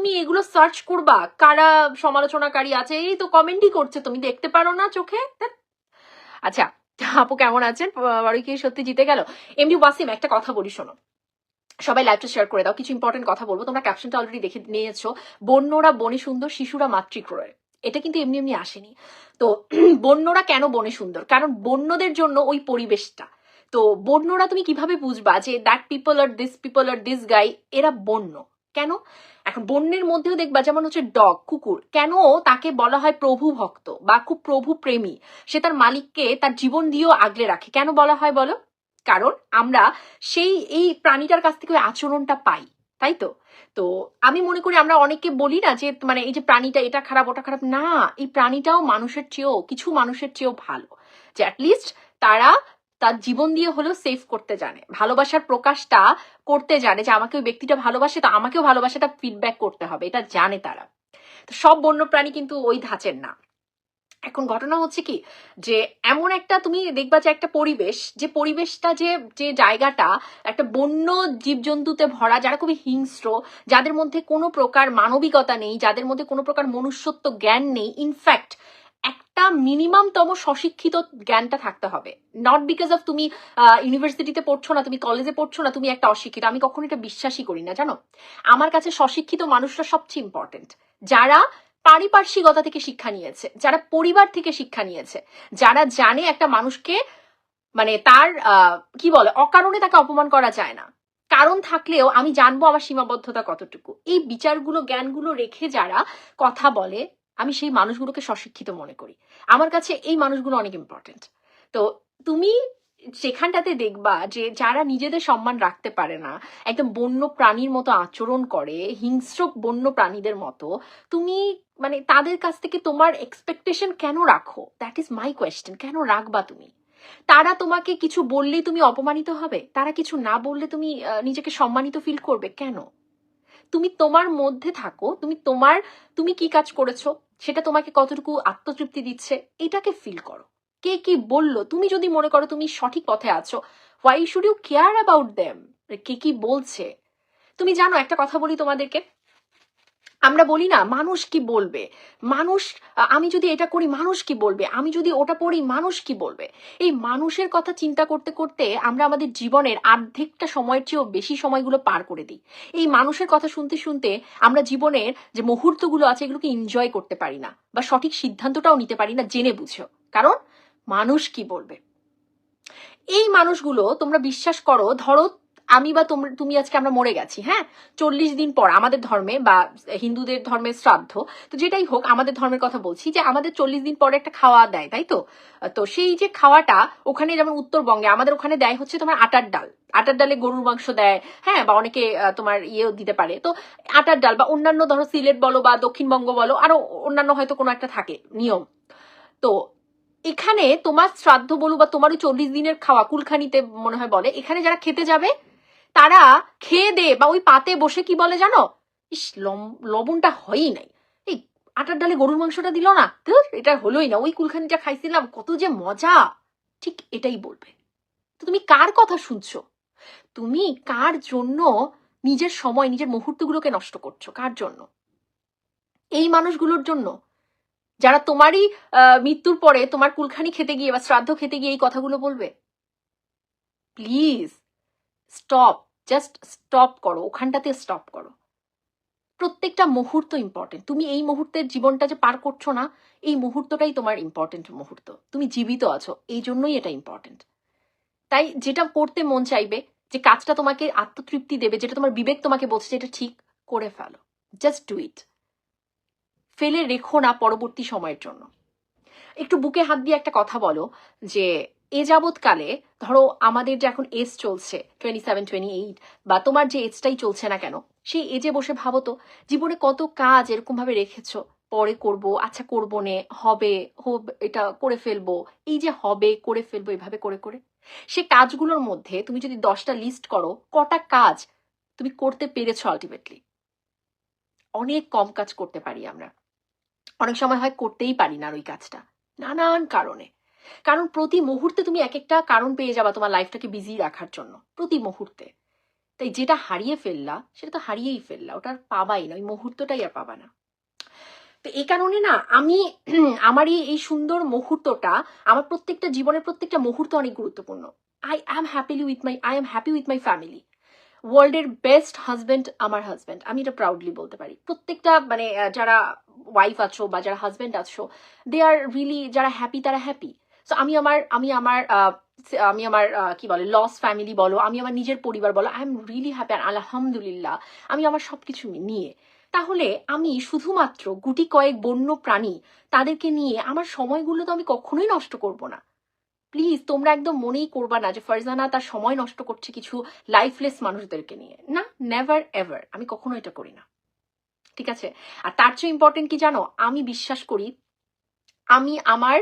তুমি এগুলো সার্চ করবা, কারা সমালোচনাকারী আছে, এই তো কমেন্টই করছে, তুমি দেখতে পারো না চোখে? আচ্ছা আপু কেমন আছেন? বাড়ি কি সত্যি জিতে গেল? এমনি ওয়াসিম, একটা কথা বলি, শোনো। সবাই লাইভটা শেয়ার করে দাও, কিছু ইম্পর্টেন্ট কথা বলব। তোমরা ক্যাপশনটা অলরেডি দেখে নিয়েছো। বন্যরা বনে সুন্দর, শিশুরা মাতৃক্রয় এটা কিন্তু এমনি এমনি আসেনি। তো, বন্যরা কেন বনে সুন্দর? কারণ বন্যদের জন্য ওই পরিবেশটা। তো, বন্যরা তুমি কীভাবে বুঝবা যে that people are this people are this guy এরা বন্য। কেন? এখন বন্যের মধ্যেও দেখবা, যেমন হচ্ছে ডগ, কুকুর, কেন তাকে বলা হয় প্রভু ভক্ত বা খুব প্রভু প্রেমী? সে তার মালিককে তার জীবন দিয়েও আগলে রাখে। কেন বলা হয় বলো? কারণ আমরা সেই, এই প্রাণীটার কাছ থেকে ওই আচরণটা পাই, তাই তো? তো আমি মনে করি আমরা অনেককে বলি না যে মানে এই যে প্রাণীটা এটা খারাপ, ওটা খারাপ, না, এই প্রাণীটাও মানুষের চেয়েও, কিছু মানুষের চেয়েও ভালো। যে অ্যাটলিস্ট তারা তার জীবন দিয়ে হলেও সেভ করতে জানে। ভালোবাসার প্রকাশটা করতে জানে যে আমাকে ওই ব্যক্তিটা ভালোবাসে, তো আমাকেও ভালোবাসাটা ফিডব্যাক করতে হবে, এটা জানে তারা। তো সব বন্য প্রাণী কিন্তু ওই ধাঁচের না। এখন ঘটনা হচ্ছে কি যে এমন একটা তুমি দেখবা যে একটা পরিবেশ, যে পরিবেশটা যে যে জায়গাটা একটা বন্য জীবজন্তুতে ভরা, যারা খুবই হিংস্র, যাদের মধ্যে কোনো প্রকার মানবিকতা নেই, যাদের মধ্যে কোনো প্রকার মনুষ্যত্ব জ্ঞান নেই ইনফ্যাক্ট একটা মিনিমামতম সশিক্ষিত জ্ঞানটা থাকতে হবে। নট বিকজ অফ তুমি ইউনিভার্সিটিতে পড়ছো না, তুমি কলেজে পড়ছো না, তুমি একটা অশিক্ষিত। আমি কখনো এটা বিশ্বাসই করি না, জানো? আমার কাছে সশিক্ষিত মানুষরা সবচেয়ে ইম্পর্টেন্ট যারা পারিপার্শ্বিকতা থেকে শিক্ষা নিয়েছে, যারা পরিবার থেকে শিক্ষা নিয়েছে, যারা জানে একটা মানুষকে মানে তার কি বলে, অকারণে তাকে অপমান করা যায় না। কারণ থাকলেও আমি জানব আমার সীমাবদ্ধতা কতটুকু। এই বিচারগুলো, জ্ঞানগুলো রেখে যারা কথা বলে আমি সেই মানুষগুলোকে সশিক্ষিত মনে করি। আমার কাছে এই মানুষগুলো অনেক ইম্পর্টেন্ট তো তুমি সেখানটাতে দেখবা যে যারা নিজেদের সম্মান রাখতে পারে না, একদম বন্য প্রাণীর মতো আচরণ করে হিংস্র বন্য প্রাণীদের মতো, তুমি মানে তাদের কাছ থেকে তোমার এক্সপেকটেশন কেন রাখো? দ্যাট ইজ মাই কোয়েশ্চেন কেন রাখবা তুমি? তারা তোমাকে কিছু বললেই তুমি অপমানিত হবে? তারা কিছু না বললে তুমি নিজেকে সম্মানিত ফিল করবে? কেন? তুমি তোমার মধ্যে থাকো, তুমি তোমার, তুমি কি কাজ করেছ? সেটা তোমাকে কতটুকু আত্মতৃপ্তি দিচ্ছে, এটাকে ফিল করো। কে কি বলল, তুমি যদি মনে করো তুমি সঠিক পথে আছো why should you care about them কে কি বলছে? তুমি জানো একটা কথা বলি তোমাদেরকে আমরা বলি না, মানুষ কি বলবে? মানুষ, আমি যদি এটা করি, মানুষ কি বলবে? আমি যদি ওটা পড়ি, মানুষ কি বলবে? এই মানুষের কথা চিন্তা করতে করতে আমরা আমাদের জীবনের অর্ধেকটা সময়ের চেয়েও বেশি সময়গুলো পার করে দিই। এই মানুষের কথা শুনতে শুনতে আমরা জীবনের যে মুহূর্তগুলো আছে, এগুলোকে এনজয় করতে পারি না বা সঠিক সিদ্ধান্তটাও নিতে পারি না, জেনে বুঝেও। কারণ মানুষ কি বলবে? এই মানুষগুলো তোমরা বিশ্বাস করো, ধরো আমি বা তুমি আজকে আমরা মরে গেছি হ্যাঁ? চল্লিশ দিন পর আমাদের ধর্মে বা হিন্দুদের ধর্মের শ্রাদ্ধ, তো যেটাই হোক, আমাদের ধর্মের কথা বলছি যে আমাদের চল্লিশ দিন পরে একটা খাওয়া দেয়, তাই তো? তো সেই যে খাওয়াটা ওখানে যেমন উত্তরবঙ্গে, আমাদের ওখানে দেয় হচ্ছে তোমার আটার ডাল। আটার ডালে গরুর মাংস দেয় হ্যাঁ? বা অনেকে তোমার ইয়েও দিতে পারে। তো আটার ডাল বা অন্যান্য ধরো সিলেট বলো বা দক্ষিণবঙ্গ বলো, আরও অন্যান্য হয়তো কোনো একটা থাকে, নিয়ম। তো এখানে তোমার শ্রাদ্ধ বলো বা তোমার চল্লিশ দিনের খাওয়া, কুলখানিতে মনে হয় বলে, এখানে যারা খেতে যাবে তারা খেয়ে দে বা ওই পাতে বসে কি বলে জানো? ইস লবণটা হয়ই নাই। এই আটার ডালে গরুর মাংসটা দিল না। এটা হলোই না। ওই কুলখানিটা খাইছিলাম, কত যে মজা। ঠিক এটাই বলবে। তো তুমি কার কথা শুনছো? তুমি কার জন্য নিজের সময়, নিজের মুহূর্তগুলোকে নষ্ট করছ? কার জন্য? এই মানুষগুলোর জন্য। যারা তোমারই মৃত্যুর পরে তোমার কুলখানি খেতে গিয়ে বা শ্রাদ্ধ খেতে গিয়ে এই কথাগুলো বলবে? প্লিজ। স্টপ জাস্ট স্টপ করো, ওখানটাতে স্টপ করো। প্রত্যেকটা মুহূর্ত ইম্পর্টেন্ট তুমি এই মুহূর্তের জীবনটা যে পার করছ না, এই মুহূর্তটাই তোমার ইম্পর্টেন্ট মুহূর্ত। তুমি জীবিত আছো, এই জন্যই এটা ইম্পর্টেন্ট তাই যেটা করতে মন চাইবে, যে কাজটা তোমাকে আত্মতৃপ্তি দেবে, যেটা তোমার বিবেক তোমাকে বলছে যে এটা ঠিক করে ফেলো। জাস্ট ডু ইট ফেলে রেখো না পরবর্তী সময়ের জন্য। একটু বুকে হাত দিয়ে একটা কথা বলো, যে এ যাবৎকালে ধরো আমাদের যে এখন এজ চলছে টোয়েন্টি সেভেন টোয়েন্টি এইট বা তোমার যে এজটাই চলছে না কেন, সেই এজে বসে ভাবো তো, জীবনে কত কাজ এরকম ভাবে রেখেছো? পরে করব আচ্ছা করব নে, হবে হোব এটা করে ফেলব, এই যে হবে, করে ফেলব, এভাবে করে করে। সে কাজগুলোর মধ্যে তুমি যদি দশটা লিস্ট করো, কটা কাজ তুমি করতে পেরেছ আলটিমেটলি অনেক কম কাজ করতে পারি আমরা। অনেক সময় হয় করতেই পারি না ওই কাজটা, নানান কারণে। কারণ প্রতি মুহূর্তে তুমি এক একটা কারণ পেয়ে যাবা তোমার লাইফটাকে বিজি রাখার জন্য, প্রতি মুহূর্তে। তাই যেটা হারিয়ে ফেললা, সেটা তো হারিয়েই ফেললা ওটা আর পাবাই না, ওই মুহূর্তটাই আর পাবা না। তো এই কারণে না, আমি আমার এই সুন্দর মুহূর্তটা, আমার প্রত্যেকটা জীবনের প্রত্যেকটা মুহূর্ত অনেক গুরুত্বপূর্ণ। I am happily with my I am happy with my family ওয়ার্ল্ডের বেস্ট হাজব্যান্ড আমার হাজব্যান্ড আমি এটা প্রাউডলি বলতে পারি। প্রত্যেকটা মানে যারা ওয়াইফ আছো বা যারা হাজব্যান্ড আছো দে আর রিয়েলি যারা হ্যাপি তারা হ্যাপি সো আমি আমার আমি আমার আমি আমার কি বলে লস ফ্যামিলি বলো, আমি আমার নিজের পরিবার বলো আই এম রিয়েলি হ্যাপি আর আলহামদুলিল্লাহ, আমি আমার সবকিছু নিয়ে। তাহলে আমি শুধুমাত্র গুটি কয়েক বন্য প্রাণী তাদেরকে নিয়ে আমার সময়গুলো তো আমি কখনোই নষ্ট করব না। প্লিজ তোমরা একদম মনেই করবা না যে ফারজানা তার সময় নষ্ট করছে কিছু লাইফলেস মানুষদেরকে নিয়ে। না নেভার এভার আমি কখনো এটা করি না। ঠিক আছে? আর তার চেয়ে ইম্পর্টেন্ট কি জানো? আমি বিশ্বাস করি, আমি আমার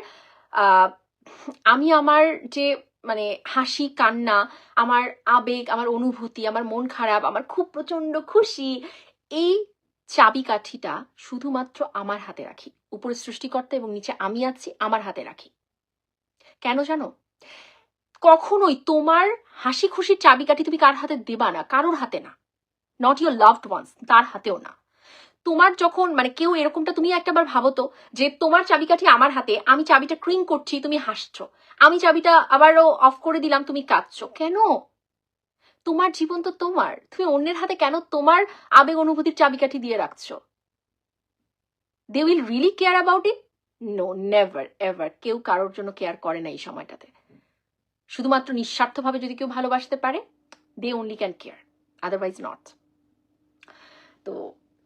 আমি আমার যে মানে হাসি, কান্না, আমার আবেগ, আমার অনুভূতি, আমার মন খারাপ, আমার খুব প্রচণ্ড খুশি, এই চাবিকাঠিটা শুধুমাত্র আমার হাতে রাখি। উপরে সৃষ্টিকর্তা এবং নিচে আমি আছি, আমার হাতে রাখি। কেন জানো? কখনোই তোমার হাসি খুশির চাবিকাঠি তুমি কার হাতে দেবা না? কারোর হাতে না। নট ইউর লাভড ওয়ান্স তার হাতেও না। তোমার যখন মানে কেউ এরকমটা তুমি একটাবার ভাবো তো যে তোমার চাবিকাঠি আমার হাতে, আমি চাবিটা ক্রিং করছি, তুমি হাসছো। আমি চাবিটা আবারও অফ করে দিলাম, তুমি কাঁদছো। কেন? তোমার জীবন তো তোমার। তুমি অন্যের হাতে কেন তোমার আবেগ অনুভূতির চাবিকাঠি দিয়ে রাখছো? They will really care about it no never ever কেউ কারোর জন্য কেয়ার করে না এই সময়টাতে। শুধুমাত্র নিঃস্বার্থভাবে যদি কেউ ভালোবাসতে পারে they only can care otherwise not তো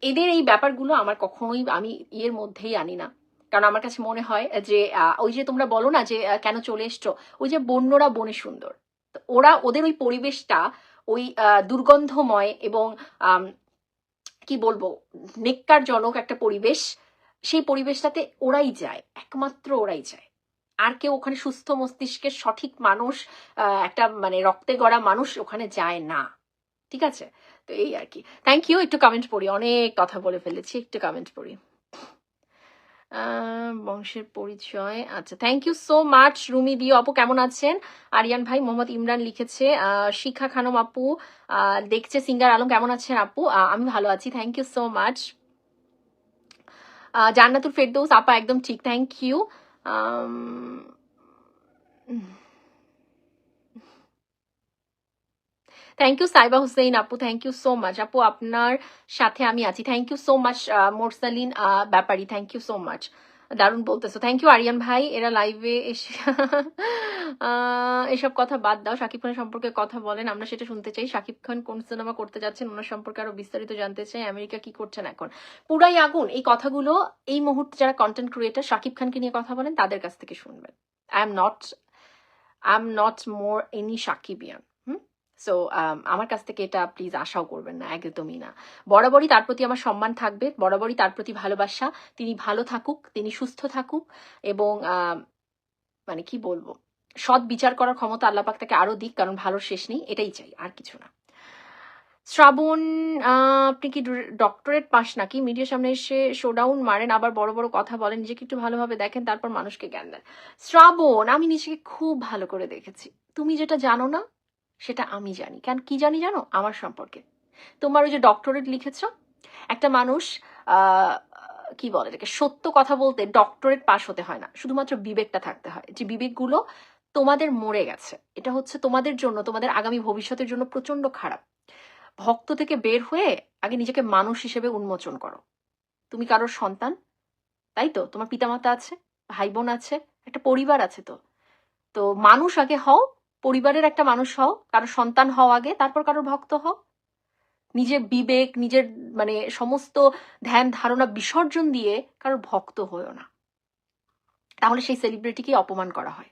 এদের এই ব্যাপারগুলো আমার কখনোই আমি ইয়ের মধ্যেই আনি না। কারণ আমার কাছে মনে হয় যে ওই যে তোমরা বলো না যে কেন চলে এসছো, ওই যে বন্যরা বনে সুন্দর। ওরা ওদের ওই পরিবেশটা, ওই দুর্গন্ধময় এবং কি বলব, নেককারজনক একটা পরিবেশ, সেই পরিবেশটাতে ওরাই যায়, একমাত্র ওরাই যায়। আর কেউ ওখানে সুস্থ মস্তিষ্কের সঠিক মানুষ একটা মানে রক্তে গড়া মানুষ ওখানে যায় না। ঠিক আছে? তো এই আর কি। থ্যাংক ইউ একটু কমেন্ট পড়ি, অনেক কথা বলে ফেলেছি, একটু কমেন্ট পড়ি। বংশের পরিচয় আচ্ছা thank you so much Rumi দিও আপু, কেমন আছেন? আরিয়ান ভাই, মোহাম্মদ ইমরান লিখেছে শিখা খানম আপু দেখছে সিঙ্গার আলম, কেমন আছেন আপু? আমি ভালো আছি thank you so much Jannatul Ferdous, আপা, একদম ঠিক thank you thank you Saiba Hussain আপু থ্যাংক ইউ সো মাচ আপু, আপনার সাথে আমি আছি। Thank you so much Morsalin Bepari. Thank you so much দারুণ বলতেছো। থ্যাংক ইউ আরিয়ান ভাই। এরা লাইভে এসে এসব কথা বাদ দাও। শাকিব খানের সম্পর্কে কথা বলেন। আমরা সেটা শুনতে চাই। শাকিব খান কোন সিনেমা করতে যাচ্ছেন? ওনার সম্পর্কে আরও বিস্তারিত জানতে চাই। আমেরিকা কি করছেন এখন? পুরাই আগুন। এই কথাগুলো এই মুহূর্তে যারা কন্টেন্ট ক্রিয়েটার শাকিব খানকে নিয়ে কথা বলেন, তাদের কাছ থেকে শুনবেন। I am not I am not more any Sakibian so আমার কাছ থেকে এটা প্লিজ আশাও করবেন না, একদমই না। বরাবরই তার প্রতি আমার সম্মান থাকবে, বরাবরই তার প্রতি ভালোবাসা। তিনি ভালো থাকুক, তিনি সুস্থ থাকুক এবং মানে কি বলব, সৎ বিচার করার ক্ষমতা আল্লাপাক তাকে আরও দিক, কারণ ভালো শেষ নেই, এটাই চাই, আর কিছু না। শ্রাবণ আপনি কি ডক্টরেট পাস নাকি? মিডিয়ার সামনে এসে শোডাউন মারেন, আবার বড় বড় কথা বলেন, নিজেকে একটু ভালোভাবে দেখেন, তারপর মানুষকে জ্ঞান দেন। শ্রাবণ, আমি নিজেকে খুব ভালো করে দেখেছি। তুমি যেটা জানো না সেটা আমি জানি। কেন, কি জানি জানো? আমার সম্পর্কে। তোমার ওই যে ডক্টরেট লিখেছ? একটা মানুষ কি বলে এটাকে, সত্য কথা বলতে ডক্টরেট পাশ হতে হয় না। শুধুমাত্র বিবেকটা থাকতে হয়। যে বিবেকগুলো তোমাদের মরে গেছে। এটা হচ্ছে তোমাদের জন্য, তোমাদের আগামী ভবিষ্যতের জন্য প্রচণ্ড খারাপ। ভক্ত থেকে বের হয়ে আগে নিজেকে মানুষ হিসেবে উন্মোচন করো। তুমি কারোর সন্তান? তাই তো? তোমার পিতামাতা আছে ভাই বোন আছে, একটা পরিবার আছে তো। তো মানুষ আগে হও পরিবারের একটা মানুষ হও, কারও সন্তান হও আগে, তারপর কারোর ভক্ত হও। নিজের বিবেক, নিজের মানে সমস্ত ধ্যান, ধারণা বিসর্জন দিয়ে কারোর ভক্ত হয়েও না। তাহলে সেই সেলিব্রিটিকে অপমান করা হয়?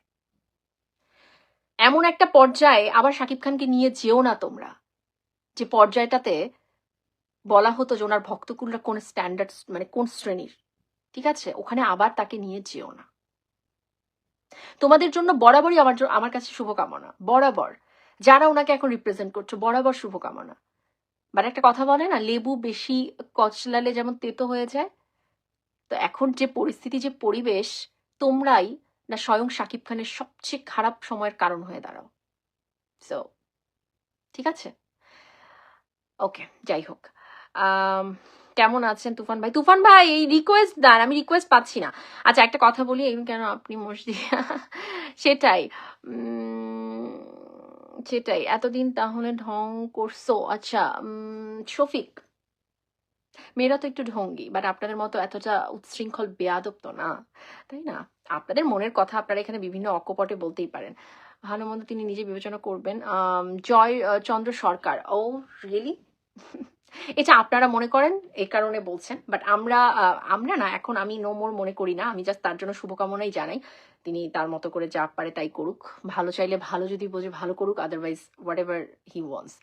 এমন একটা পর্যায়ে আবার শাকিব খানকে নিয়ে যেও না তোমরা। যে পর্যায়টাতে বলা হতো যে ওনার ভক্তকুলরা কোন স্ট্যান্ডার্ড মানে কোন শ্রেণির, ঠিক আছে? ওখানে আবার তাকে নিয়ে যেও না। তোমাদের জন্য বরাবরই আমার আমার কাছে শুভকামনা, বরাবর। যারা ওনাকে এখন রিপ্রেজেন্ট করছ, বরাবর শুভকামনা। বাট একটা কথা বলে না, লেবু, বেশি কচলালে যেমন তেতো হয়ে যায়, তো এখন যে পরিস্থিতি, যে পরিবেশ, তোমরাই না স্বয়ং শাকিব খানের সবচেয়ে খারাপ সময়ের কারণ হয়ে দাঁড়াও। সো ঠিক আছে? ওকে যাই হোক। কেমন আছেন তুফান ভাই? তুফান ভাই, এই রিকোয়েস্ট দেন আমি রিকোয়েস্ট পাচ্ছি না। আচ্ছা একটা কথা বলি, এগুলো কেন আপনি মসজিদ সেটাই সেটাই, এতদিন তাহলে ঢং করছ? আচ্ছা শফিক, মেয়েরা তো একটু ঢঙ্গি বাট আপনাদের মতো এতটা উচ্ছৃঙ্খল বেয়াদব তো না, তাই না? আপনাদের মনের কথা আপনারা এখানে বিভিন্ন অকপটে বলতেই পারেন। ভালো মন্দ তিনি নিজে বিবেচনা করবেন। জয় চন্দ্র সরকার। ও রিয়েলি এটা আপনারা মনে করেন, এই কারণে বলছেন বাট আমরা আমরা না, এখন আমি নো মোর মনে করি না, আমি জাস্ট তার জন্য শুভকামনাই জানাই। তিনি তার মতো করে যা পারে তাই করুক। ভালো চাইলে ভালো, যদি বোঝে ভালো করুক otherwise whatever he wants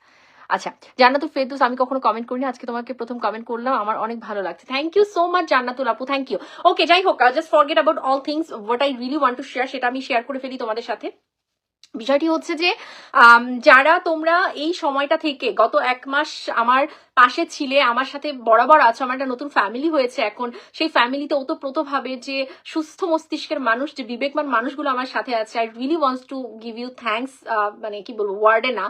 আচ্ছা জান্নাতুল ফেরদৌস, আমি কখনো কমেন্ট করিনি, আজকে তোমাকে প্রথম কমেন্ট করলাম, আমার অনেক ভালো লাগছে। Thank you so much Jannatul আপু থ্যাংক ইউ ওকে যাই হোক just forget about all things what I really want to share সেটা আমি শেয়ার করে ফেলি তোমাদের সাথে। বিষয়টি হচ্ছে যে যারা তোমরা এই সময়টা থেকে গত এক মাস আমার পাশে ছিলে, আমার সাথে বরাবর আছো, আমার একটা নতুন ফ্যামিলি হয়েছে এখন, সেই ফ্যামিলিতে ওতপ্রোতভাবে যে সুস্থ মস্তিষ্কের মানুষ, যে বিবেকমান মানুষগুলো আমার সাথে আছে I really wants to give you thanks মানে কি বলব ওয়ার্ডে না।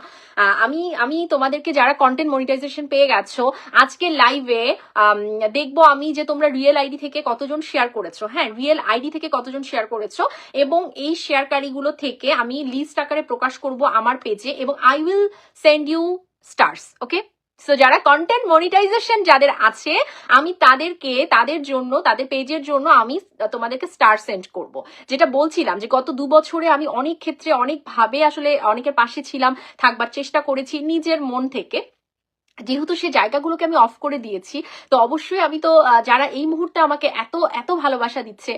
আমি আমি তোমাদেরকে যারা কন্টেন্ট মনিটাইজেশন পেয়ে গেছো, আজকে লাইভে দেখব আমি যে তোমরা রিয়েল আইডি থেকে কতজন শেয়ার করেছ। হ্যাঁ রিয়েল আইডি থেকে কতজন শেয়ার করেছ এবং এই শেয়ারকারীগুলো থেকে আমি লিস্ট আকারে প্রকাশ করব আমার পেজে এবং I will send you stars okay so যারা কন্টেন্ট মনিটাইজেশন যাদের আছে, আমি তাদেরকে, তাদের জন্য, তাদের পেজের জন্য আমি তোমাদেরকে স্টার সেন্ড করব। যেটা বলছিলাম যে গত দু বছরে আমি অনেক ক্ষেত্রে অনেকভাবে আসলে অনেকের পাশে ছিলাম, থাকবার চেষ্টা করেছি নিজের মন থেকে। যেহেতু সে জায়গাগুলোকে আমি অফ করে দিয়েছি, তো অবশ্যই আমি তো যারা এই মুহূর্তে আমাকে এত এত ভালোবাসা দিচ্ছে